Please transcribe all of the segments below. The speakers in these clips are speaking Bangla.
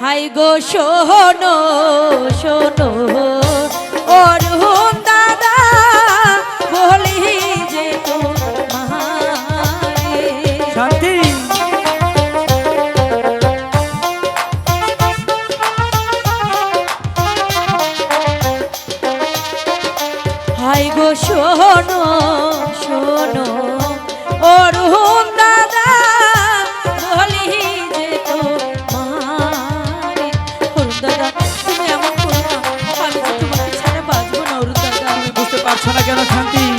হাই গো শোনো শোনো। অরহুম দাদা বলি যে শান্তি। হাই গো শোনো শোনো। অরহুম দাদা শোনা গেল শান্তি?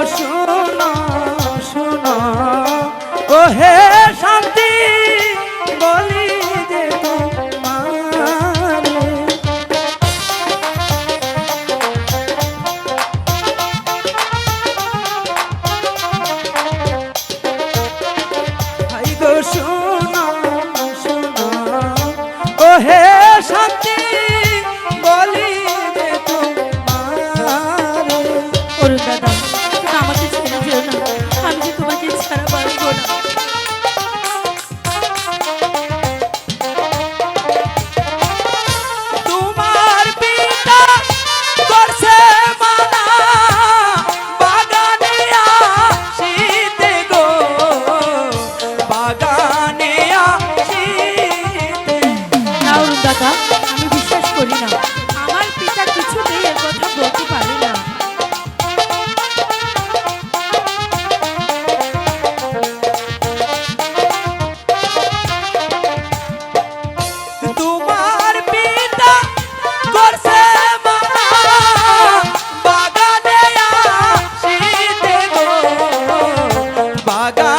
বসো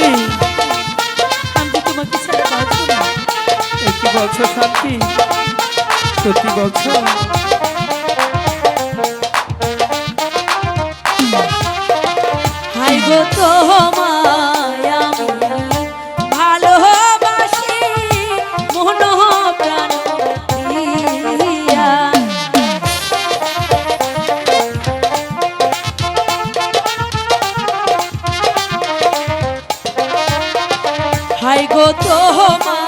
শান্তি। আমি তোমাকে ছাড়া বাঁচব না। একটি বলছো শান্তি সত্যি বলছো হাই গো তোমার